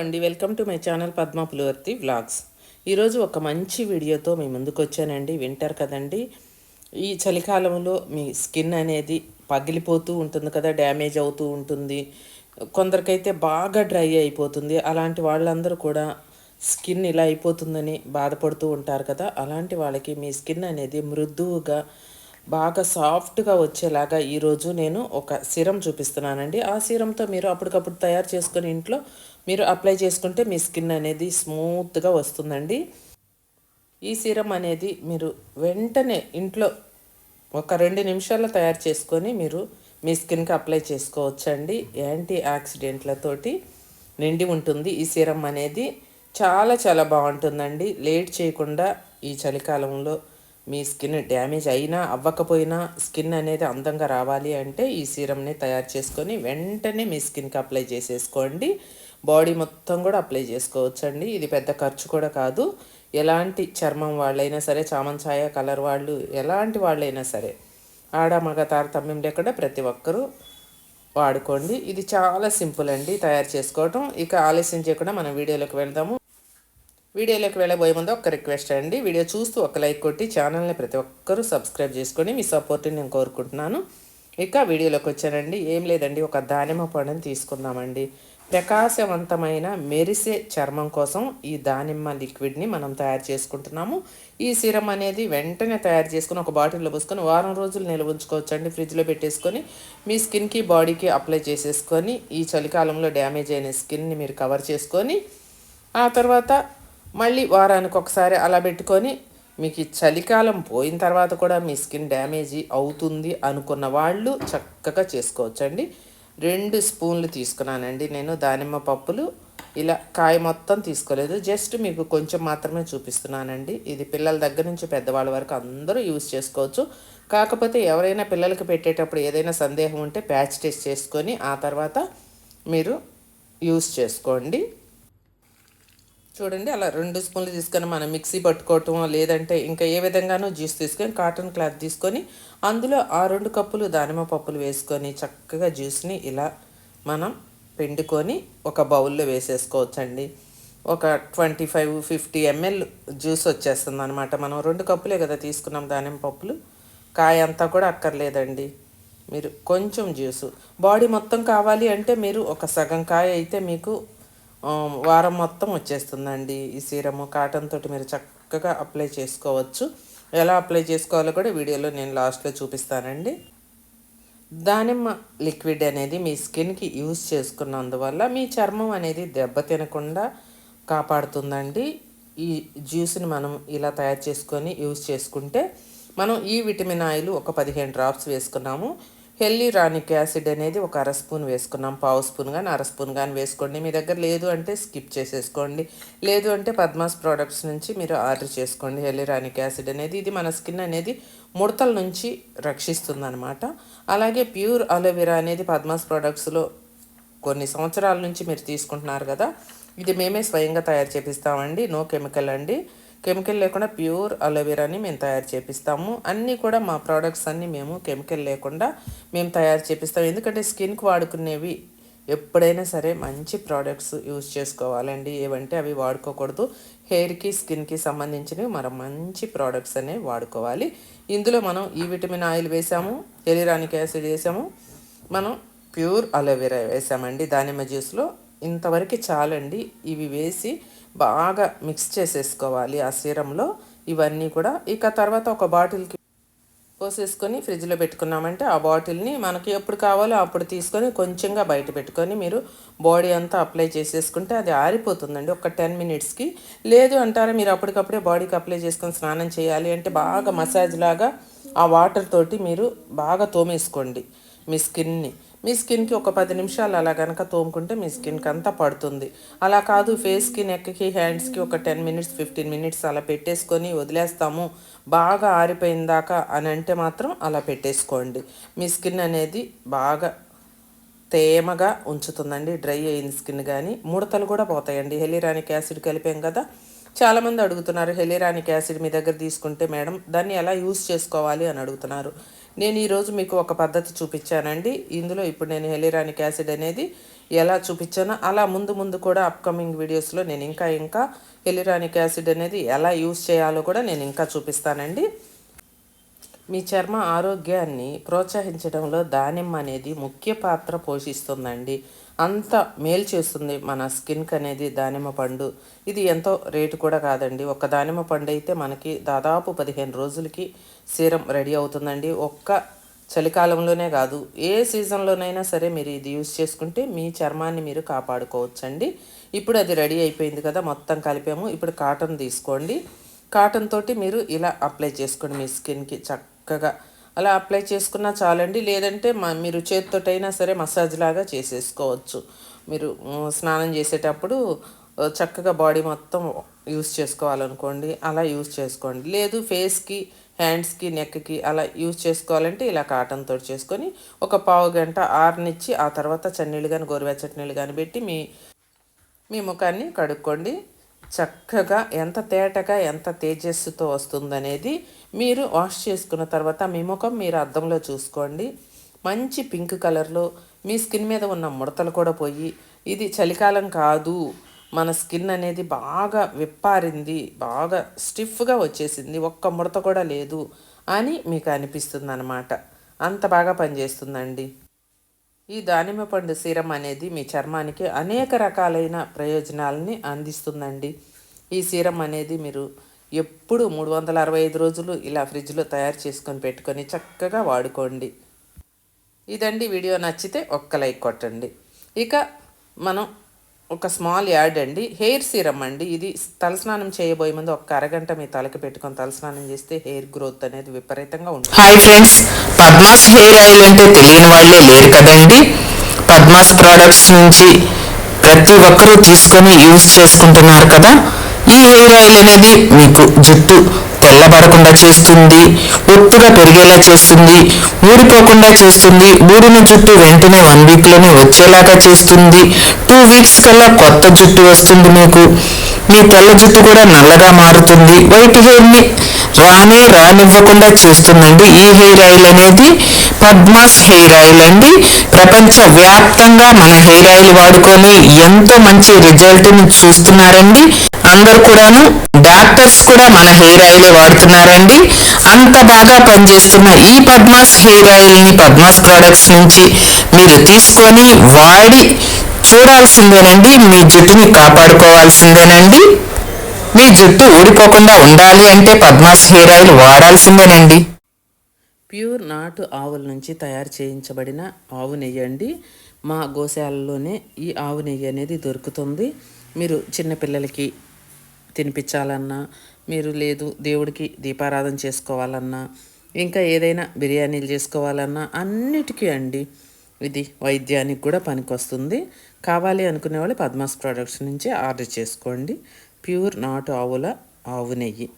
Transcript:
అండి. Welcome to my channel Padma Pulivarthi vlogs. ఈరోజు ఒక మంచి వీడియోతో మీ ముందుకు వచ్చానండి వింటర్ కదండి. ఈ చలికాలంలో మీ స్కిన్ అనేది పగిలిపోతూ ఉంటుంది కదా డ్యామేజ్ అవుతూ ఉంటుంది. కొందరికైతే బాగా డ్రై అయిపోతుంది. అలాంటి వాళ్ళందరూ కూడా స్కిన్ ఇలా అయిపోతుందని బాధపడుతూ ఉంటారు కదా. అలాంటి వాళ్ళకి మీ స్కిన్ అనేది మృదువుగా బాగా సాఫ్ట్గా వచ్చేలాగా ఈరోజు నేను ఒక సిరం చూపిస్తున్నానండి. ఆ సిరంతో మీరు అప్పటికప్పుడు తయారు చేసుకుని ఇంట్లో మీరు అప్లై చేసుకుంటే మీ స్కిన్ అనేది స్మూత్గా వస్తుందండి. ఈ సీరం అనేది మీరు వెంటనే ఇంట్లో ఒక రెండు నిమిషాల్లో తయారు చేసుకొని మీరు మీ స్కిన్కి అప్లై చేసుకోవచ్చండి. యాంటీ ఆక్సిడెంట్లతోటి నిండి ఉంటుంది. ఈ సీరం అనేది చాలా చాలా బాగుంటుందండి. లేట్ చేయకుండా ఈ చలికాలంలో మీ స్కిన్ డ్యామేజ్ అయినా అవ్వకపోయినా స్కిన్ అనేది అందంగా రావాలి అంటే ఈ సీరమ్ని తయారు చేసుకొని వెంటనే మీ స్కిన్కి అప్లై చేసేసుకోండి. బాడీ మొత్తం కూడా అప్లై చేసుకోవచ్చండి. ఇది పెద్ద ఖర్చు కూడా కాదు. ఎలాంటి చర్మం వాళ్ళైనా సరే చామంచాయ కలర్ వాళ్ళు ఎలాంటి వాళ్ళైనా సరే ఆడ మగ తారతమ్యం లేకుండా ప్రతి ఒక్కరూ వాడుకోండి. ఇది చాలా సింపుల్ అండి తయారు చేసుకోవటం. ఇక ఆలస్యం చేయకుండా మనం వీడియోలోకి వెళ్దాము. వీడియోలోకి వెళ్ళబోయే ముందు ఒక రిక్వెస్ట్ అండి. వీడియో చూస్తూ ఒక లైక్ కొట్టి ఛానల్ని ప్రతి ఒక్కరూ సబ్స్క్రైబ్ చేసుకొని మీ సపోర్ట్ని నేను కోరుకుంటున్నాను. ఇక వీడియోలోకి వచ్చానండి. ఏం లేదండి. ఒక దానిమ్మ పండుని తీసుకుందామండి. ప్రకాశవంతమైన మెరిసే చర్మం కోసం ఈ దానిమ్మ లిక్విడ్ని మనం తయారు చేసుకుంటున్నాము. ఈ సిరం అనేది వెంటనే తయారు చేసుకుని ఒక బాటిల్లో పోసుకొని వారం రోజులు నిల్వ ఉంచుకోవచ్చండి. ఫ్రిడ్జ్లో పెట్టేసుకొని మీ స్కిన్కి బాడీకి అప్లై చేసేసుకొని ఈ చలికాలంలో డ్యామేజ్ అయిన స్కిన్ని మీరు కవర్ చేసుకొని ఆ తర్వాత మళ్ళీ వారానికి ఒకసారి అలా పెట్టుకొని మీకు చలికాలం పోయిన తర్వాత కూడా మీ స్కిన్ డ్యామేజ్ అవుతుంది అనుకున్న వాళ్ళు చక్కగా చేసుకోవచ్చండి. రెండు స్పూన్లు తీసుకున్నానండి నేను దానిమ్మ పప్పులు. ఇలా కాయ మొత్తం తీసుకోలేదు. జస్ట్ మీకు కొంచెం మాత్రమే చూపిస్తున్నానండి. ఇది పిల్లల దగ్గర నుంచి పెద్దవాళ్ళ వరకు అందరూ యూజ్ చేసుకోవచ్చు. కాకపోతే ఎవరైనా పిల్లలకి పెట్టేటప్పుడు ఏదైనా సందేహం ఉంటే ప్యాచ్ టెస్ట్ చేసుకొని ఆ తర్వాత మీరు యూస్ చేసుకోండి. చూడండి అలా రెండు స్పూన్లు తీసుకొని మనం మిక్సీ పట్టుకోవటం లేదంటే ఇంకా ఏ విధంగానో జ్యూస్ తీసుకొని కాటన్ క్లాత్ తీసుకొని అందులో ఆ రెండు కప్పులు దానిమ్మ పప్పులు వేసుకొని చక్కగా జ్యూస్ని ఇలా మనం పిండుకొని ఒక బౌల్లో వేసేసుకోవచ్చండి. ఒక twenty five fifty ml juice వచ్చేస్తుంది అనమాట మనం రెండు కప్పులే కదా తీసుకున్నాం దానిమ్మ పప్పులు. కాయ అంతా కూడా అక్కర్లేదండి. మీరు కొంచెం జ్యూసు. బాడీ మొత్తం కావాలి అంటే మీరు ఒక సగం కాయ అయితే మీకు వారం మొత్తం వచ్చేస్తుందండి ఈ సీరము. కాటన్ తోటి మీరు చక్కగా అప్లై చేసుకోవచ్చు. ఎలా అప్లై చేసుకోవాలో కూడా వీడియోలో నేను లాస్ట్లో చూపిస్తానండి. దానిమ్మ లిక్విడ్ అనేది మీ స్కిన్కి యూజ్ చేసుకున్నందువల్ల మీ చర్మం అనేది దెబ్బ తినకుండా కాపాడుతుందండి. ఈ జ్యూస్ని మనం ఇలా తయారు చేసుకొని యూజ్ చేసుకుంటే మనం ఈ విటమిన్ ఆయిల్ ఒక పదిహేను డ్రాప్స్ వేసుకున్నాము. రానిక్ యాసిడ్ అనేది ఒక అర స్పూన్ వేసుకున్నాం. పావు స్పూన్ కానీ అర స్పూన్ కానీ వేసుకోండి. మీ దగ్గర లేదు అంటే స్కిప్ చేసేసుకోండి. లేదు అంటే పద్మాస్ ప్రోడక్ట్స్ నుంచి మీరు ఆర్డర్ చేసుకోండి. రానిక్ యాసిడ్ అనేది ఇది మన స్కిన్ అనేది ముడతల నుంచి రక్షిస్తుంది అనమాట అలాగే ప్యూర్ అలోవెరా అనేది పద్మాస్ ప్రోడక్ట్స్లో కొన్ని సంవత్సరాల నుంచి మీరు తీసుకుంటున్నారు కదా ఇది మేమే స్వయంగా తయారు చేపిస్తామండి. నో కెమికల్ అండి. కెమికల్ లేకుండా ప్యూర్ అలోవెరాని మేము తయారు చేపిస్తాము. అన్నీ కూడా మా ప్రోడక్ట్స్ అన్నీ మేము కెమికల్ లేకుండా మేము తయారు చేపిస్తాము ఎందుకంటే స్కిన్కి వాడుకునేవి ఎప్పుడైనా సరే మంచి ప్రోడక్ట్స్ యూజ్ చేసుకోవాలండి. ఏవంటే అవి వాడుకోకూడదు. హెయిర్కి స్కిన్కి సంబంధించినవి మనం మంచి ప్రోడక్ట్స్ అనేవి వాడుకోవాలి. ఇందులో మనం ఈ విటమిన్ ఆయిల్ వేసాము ఎలిరానిక్ యాసిడ్ వేసాము. మనం ప్యూర్ అలోవెరా వేసామండి. దానిమ్మ జ్యూస్లో ఇంతవరకు చాలండి. ఇవి వేసి బాగా మిక్స్ చేసేసుకోవాలి ఆ సీరంలో. ఇవన్నీ కూడా ఇక తర్వాత ఒక బాటిల్కి పోసేసుకొని ఫ్రిడ్జ్లో పెట్టుకున్నామంటే ఆ బాటిల్ని మనకి ఎప్పుడు కావాలో అప్పుడు తీసుకొని కొంచెంగా బయట పెట్టుకొని మీరు బాడీ అంతా అప్లై చేసేసుకుంటే అది ఆరిపోతుందండి ఒక టెన్ మినిట్స్కి లేదు అంటారా మీరు అప్పటికప్పుడే బాడీకి అప్లై చేసుకొని స్నానం చేయాలి అంటే బాగా మసాజ్ లాగా ఆ వాటర్ తోటి మీరు బాగా తోమేసుకోండి మీ స్కిన్ని. మీ స్కిన్కి ఒక పది నిమిషాలు అలా కనుక తోముకుంటే మీ స్కిన్కి అంతా పడుతుంది. అలా కాదు ఫేస్కి నెక్కి హ్యాండ్స్కి ఒక టెన్ మినిట్స్ ఫిఫ్టీన్ మినిట్స్ అలా పెట్టేసుకొని వదిలేస్తాము. బాగా ఆరిపోయిందాక అని అంటే మాత్రం అలా పెట్టేసుకోండి. మీ స్కిన్ అనేది బాగా తేమగా ఉంచుతుందండి. డ్రై అయిన స్కిన్ కానీ ముడతలు కూడా పోతాయండి. హెలిరానిక్ యాసిడ్ కలిపాం కదా చాలామంది అడుగుతున్నారు హెలిరానిక్ యాసిడ్ మీ దగ్గర తీసుకుంటే మేడం దాన్ని ఎలా యూస్ చేసుకోవాలి అని అడుగుతున్నారు. నేను ఈరోజు మీకు ఒక పద్ధతి చూపించానండి. ఇందులో ఇప్పుడు నేను హెలిరానిక్ యాసిడ్ అనేది ఎలా చూపించానో అలా ముందు ముందు కూడా అప్కమింగ్ వీడియోస్లో నేను ఇంకా ఇంకా హెలిరానిక్ యాసిడ్ అనేది ఎలా యూస్ చేయాలో కూడా నేను ఇంకా చూపిస్తానండి. మీ చర్మ ఆరోగ్యాన్ని ప్రోత్సహించడంలో దానిమ్మ అనేది ముఖ్య పాత్ర పోషిస్తుందండి. అంత మేలు చేస్తుంది మన స్కిన్కి అనేది దానిమ్మ పండు. ఇది ఎంతో రేటు కూడా కాదండి. ఒక దానిమ్మ పండు అయితే మనకి దాదాపు పదిహేను రోజులకి సీరం రెడీ అవుతుందండి. ఒక్క చలికాలంలోనే కాదు ఏ సీజన్లోనైనా సరే మీరు ఇది యూజ్ చేసుకుంటే మీ చర్మాన్ని మీరు కాపాడుకోవచ్చండి. ఇప్పుడు అది రెడీ అయిపోయింది కదా మొత్తం కలిపాము. ఇప్పుడు కాటన్ తీసుకోండి. కాటన్ తోటి మీరు ఇలా అప్లై చేసుకోండి మీ స్కిన్కి చక్కగా. అలా అప్లై చేసుకున్నా చాలండి. లేదంటే మీరు చేతితోటైనా సరే మసాజ్ లాగా చేసేసుకోవచ్చు. మీరు స్నానం చేసేటప్పుడు చక్కగా బాడీ మొత్తం యూస్ చేసుకోవాలనుకోండి అలా యూస్ చేసుకోండి. లేదు ఫేస్కి హ్యాండ్స్కి నెక్కి అలా యూజ్ చేసుకోవాలంటే ఇలా కాటన్ తోటి చేసుకొని ఒక పావు గంట ఆరునిచ్చి ఆ తర్వాత చన్నీళ్ళు కానీ గోరువెచ్చటి నీళ్ళు కానీ పెట్టి మీ మీ ముఖాన్ని కడుక్కోండి. చక్కగా ఎంత తేటగా ఎంత తేజస్సుతో వస్తుందనేది మీరు వాష్ చేసుకున్న తర్వాత మీ ముఖం మీరు అద్దంలో చూసుకోండి. మంచి పింక్ కలర్లో మీ స్కిన్ మీద ఉన్న ముడతలు కూడా పోయి ఇది చలికాలం కాదు. మన స్కిన్ అనేది బాగా విప్పారింది బాగా స్టిఫ్గా వచ్చేసింది ఒక్క ముడత కూడా లేదు అని మీకు అనిపిస్తుంది అనమాట అంత బాగా పనిచేస్తుందండి. ఈ దానిమ్మ పండు సీరం అనేది మీ చర్మానికి అనేక రకాలైన ప్రయోజనాలని అందిస్తుందండి. ఈ సీరం అనేది మీరు ఎప్పుడు మూడు వందల అరవై ఐదు రోజులు ఇలా ఫ్రిడ్జ్లో తయారు చేసుకొని పెట్టుకొని చక్కగా వాడుకోండి. ఇదండి వీడియో నచ్చితే ఒక్క లైక్ కొట్టండి. ఇక మనం ఒక స్మాల్ యాడ్ అండి. హెయిర్ సీరమ్ అండి. ఇది తలస్నానం చేయబోయే ముందు ఒక అరగంట మీ తలకి పెట్టుకొని తలస్నానం చేస్తే హెయిర్ గ్రోత్ అనేది విపరీతంగా ఉంటుంది. Hi friends Padma's hair oil అంటే తెలియని వాళ్ళే లేరు కదండి. పద్మాస్ ప్రోడక్ట్స్ నుంచి ప్రతి ఒక్కరూ తీసుకొని యూజ్ చేసుకుంటున్నారు కదా. ఈ హెయిర్ ఆయిల్ అనేది మీకు జుట్టు తెల్లబడకుండా చేస్తుంది ఒత్తుగా పెరిగేలా చేస్తుంది ఊడిపోకుండా చేస్తుంది ఊడిన జుట్టు వెంటనే వన్ వీక్లోనే వచ్చేలాగా చేస్తుంది టూ వీక్స్ కల్లా కొత్త జుట్టు వస్తుంది మీకు. మీ తెల్ల జుట్టు కూడా నల్లగా మారుతుంది. వైట్ హెయిర్ని రానే రానివ్వకుండా చేస్తుందండి. ఈ హెయిర్ ఆయిల్ అనేది పద్మాస్ హెయిర్ ఆయిల్ అండి. ప్రపంచ వ్యాప్తంగా మన హెయిర్ ఆయిల్ వాడుకొని ఎంతో మంచి రిజల్ట్ని చూస్తున్నారండి. అందరు కూడాను డాక్టర్స్ కూడా మన హెయిర్ ఆయిల్ వాడుతున్నారండి. అంత బాగా పనిచేస్తున్న ఈ పద్మాస్ హెయిర్ ఆయిల్ని పద్మాస్ ప్రోడక్ట్స్ నుంచి మీరు తీసుకొని వాడి చూడాల్సిందేనండి. మీ జుట్టుని కాపాడుకోవాల్సిందేనండి. మీ జుట్టు ఊడిపోకుండా ఉండాలి అంటే పద్మాస్ హెయిర్ ఆయిల్ వాడాల్సిందేనండి. ప్యూర్ నాటు ఆవుల నుంచి తయారు చేయించబడిన ఆవు నెయ్యి అండి మా గోశాలలోనే ఈ ఆవు నెయ్యి అనేది దొరుకుతుంది. మీరు చిన్నపిల్లలకి తినిపించాలన్నా మీరు లేదు దేవుడికి దీపారాధన చేసుకోవాలన్నా ఇంకా ఏదైనా బిర్యానీలు చేసుకోవాలన్నా అన్నిటికీ అండి ఇది వైద్యానికి కూడా పనికొస్తుంది. కావాలి అనుకునే వాళ్ళు పద్మాస్ ప్రొడక్ట్స్ నుంచి ఆర్డర్ చేసుకోండి. ప్యూర్ నాటు ఆవుల ఆవు నెయ్యి.